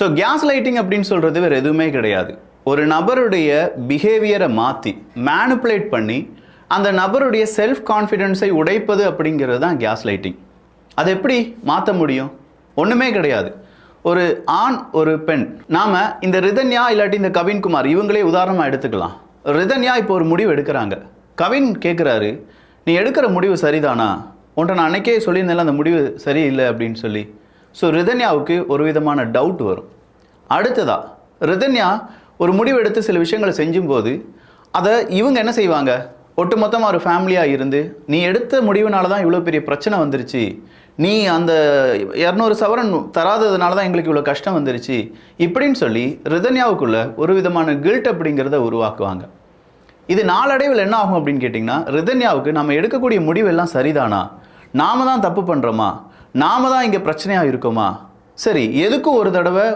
So case lighting அப்படின்னு சொல்கிறது வேறு எதுவுமே கிடையாது. ஒரு நபருடைய பிஹேவியரை மாற்றி மேனுப்புலேட் பண்ணி அந்த நபருடைய செல்ஃப் கான்ஃபிடென்ஸை உடைப்பது அப்படிங்கிறது தான் கேஸ் லைட்டிங் அது எப்படி மாற்ற முடியும்? ஒன்றுமே கிடையாது. ஒரு ஆண் ஒரு பெண். நாம் இந்த ரிதன்யா இல்லாட்டி இந்த கவின்குமார் இவங்களே உதாரணமாக எடுத்துக்கலாம். ரிதன்யா இப்போ ஒரு முடிவு எடுக்கிறாங்க. கவின் கேட்குறாரு நீ எடுக்கிற முடிவு சரிதானா? உன்ட்ட நான் அன்னைக்கே சொல்லியிருந்தேன் அந்த முடிவு சரியில்லை அப்படின்னு சொல்லி. ஸோ ரிதன்யாவுக்கு ஒரு விதமான டவுட் வரும். அடுத்ததா ரிதன்யா ஒரு முடிவு எடுத்து சில விஷயங்களை செஞ்சும்போது அதை இவங்க என்ன செய்வாங்க? ஒட்டுமொத்தமாக ஒரு ஃபேமிலியாக இருந்து நீ எடுத்த முடிவுனால தான் இவ்வளோ பெரிய பிரச்சனை வந்துருச்சு. நீ அந்த இரநூறு சவரன் தராததுனால தான் எங்களுக்கு இவ்வளோ கஷ்டம் வந்துருச்சு. இப்படின்னு சொல்லி ரிதன்யாவுக்குள்ள ஒரு விதமான கில்ட் அப்படிங்கிறத உருவாக்குவாங்க. இது நாளடைவில் என்ன ஆகும் அப்படின்னு கேட்டிங்கன்னா ரிதன்யாவுக்கு நம்ம எடுக்கக்கூடிய முடிவெல்லாம் சரிதானா? நாம தான் தப்பு பண்ணுறோமா நாம தான் இங்கே பிரச்சனையாக இருக்கோமா? சரி எதுக்கு ஒரு தடவை